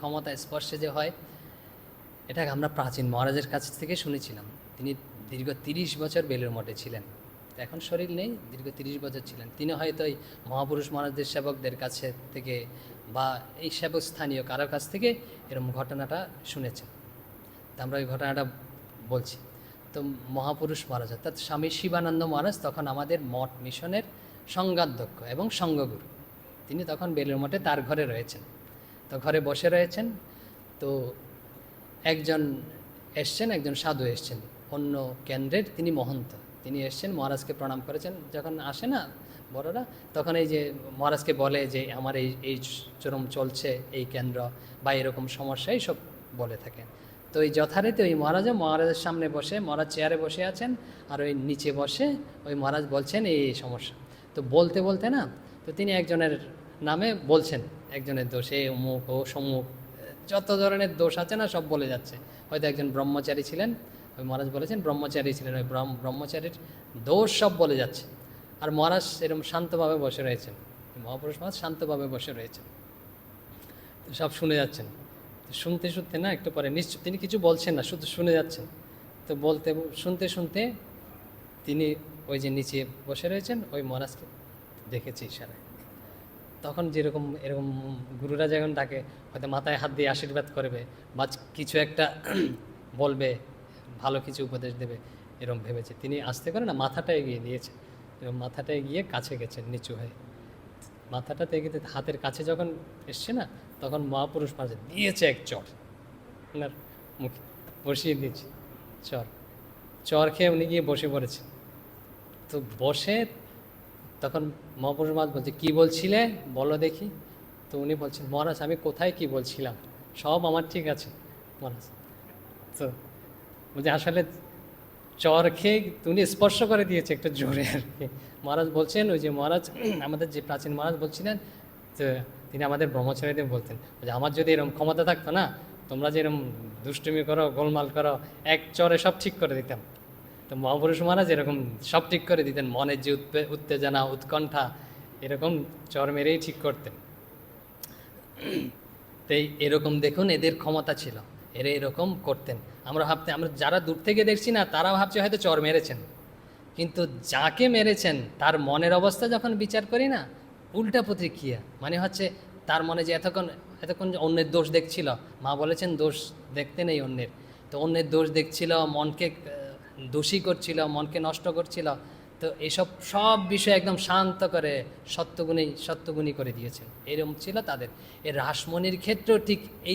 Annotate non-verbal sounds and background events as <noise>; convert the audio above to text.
ক্ষমতা স্পর্শে যে হয়, এটা আমরা প্রাচীন মহারাজের কাছ থেকে শুনেছিলাম। তিনি দীর্ঘ তিরিশ বছর বেলুর মঠে ছিলেন। এখন শরীর নেই, দীর্ঘ তিরিশ বছর ছিলেন। তিনি হয়তো এই মহাপুরুষ মহারাজদের সেবকদের কাছে থেকে বা এই সেবক স্থানীয় কারও কাছ থেকে এরকম ঘটনাটা শুনেছেন। তা আমরা ওই ঘটনাটা বলছি। তো মহাপুরুষ মহারাজ, অর্থাৎ স্বামী শিবানন্দ মহারাজ তখন আমাদের মঠ মিশনের সংঘাধ্যক্ষ এবং সংঘগুরু তিনি তখন বেলুর মঠে তার ঘরে রয়েছেন। তো ঘরে বসে রয়েছেন। তো একজন এসছেন, একজন সাধু এসছেন। অন্য কেন্দ্রের তিনি মহন্ত। তিনি এসছেন, মহারাজকে প্রণাম করেছেন। যখন আসে না বড়রা, তখন এই যে মহারাজকে বলে যে, আমার এই এই চরম চলছে এই কেন্দ্র বা এরকম সমস্যা সব বলে থাকেন তো এই যথারীতি ওই মহারাজও মহারাজের সামনে বসে, মহারাজ চেয়ারে বসে আছেন আর ওই নিচে বসে ওই মহারাজ বলছেন এই সমস্যা। তো বলতে বলতে না, তো তিনি একজনের নামে বলছেন একজনের দোষে অমুক ও সমুক, যত ধরনের দোষ আছে না সব বলে যাচ্ছে। হয়তো একজন ব্রহ্মচারী ছিলেন, ওই মহারাজ বলেছেন ব্রহ্মচারী ছিলেন, ওই ব্রহ্ম- ব্রহ্মচারীর দোষ সব বলে যাচ্ছে। আর মহারাজ এরকম শান্তভাবে বসে রয়েছেন। মহাপুরুষ মহারাজ শান্তভাবে বসে রয়েছেন। সব শুনে যাচ্ছেন। শুনতে শুনতে না একটু পরে নিশ্চয় তিনি কিছু বলছেন না, শুধু শুনে যাচ্ছেন। তো বলতে, শুনতে শুনতে তিনি ওই যে নিচে বসে রয়েছেন, ওই মহারাজকে দেখেছি ইশারায়। তখন যেরকম, এরকম গুরুরা যখন ডাকে, হয়তো মাথায় হাত দিয়ে আশীর্বাদ করবে বা কিছু একটা <clears throat> বলবে, ভালো কিছু উপদেশ দেবে, এরকম ভেবেছে। তিনি আসতে করে না, মাথাটা এগিয়ে দিয়েছে। এবং মাথাটা এগিয়ে কাছে গেছেন নিচু হয়ে। মাথাটা এগিয়ে হাতের কাছে যখন এসছে না, তখন মহাপুরুষ মাঝে দিয়েছে এক চর। ওনার মুখে বসিয়ে দিয়েছে, চর। চর খেয়ে উনি গিয়ে বসে পড়েছেন তো বসে তখন মহাপুরুষ মহারাজ বলছে, কী বলছিলে? বলো দেখি। তো উনি বলছেন, মহারাজ, আমি কোথায় কি বলছিলাম? সব আমার ঠিক আছে, মহারাজ। তো বলছে, আসলে চর খেয়ে উনি স্পর্শ করে দিয়েছে একটু জোরে আর কি। মহারাজ বলছেন, ওই যে মহারাজ, আমাদের যে প্রাচীন মহারাজ বলছিলেন, তো তিনি আমাদের ব্রহ্মচারীদের বলতেন, যে আমার যদি এরকম ক্ষমতা থাকতো না, তোমরা যে এরকম দুষ্টুমি করো, গোলমাল করো, এক চরে সব ঠিক করে দিতাম। তো মহাপুরুষ মহারাজ এরকম সব ঠিক করে দিতেন। মনের যে উত্তেজনা, উৎকণ্ঠা, এরকম চর মেরেই ঠিক করতেন। তো এরকম দেখুন এদের ক্ষমতা ছিল। এরা এরকম করতেন। আমরা ভাবতে, আমরা যারা দূর থেকে দেখছি না তারা ভাবছে হয়তো চর মেরেছেন। কিন্তু যাকে মেরেছেন, তার মনের অবস্থা যখন বিচার করি না, উল্টা প্রতিক্রিয়া। মানে হচ্ছে তার মনে যে এতক্ষণ এতক্ষণ যে অন্যের দোষ দেখছিল, মা বলেছেন দোষ দেখতে নেই অন্যের। তো অন্যের দোষ দেখছিল, মনকে দোষী করছিল, মনকে নষ্ট করছিল, তো এইসব সব বিষয় একদম শান্ত করে সত্যগুণী সত্যগুণী করে দিয়েছেন এরকম ছিল তাদের। এই রাসমণির ক্ষেত্রেও ঠিক এই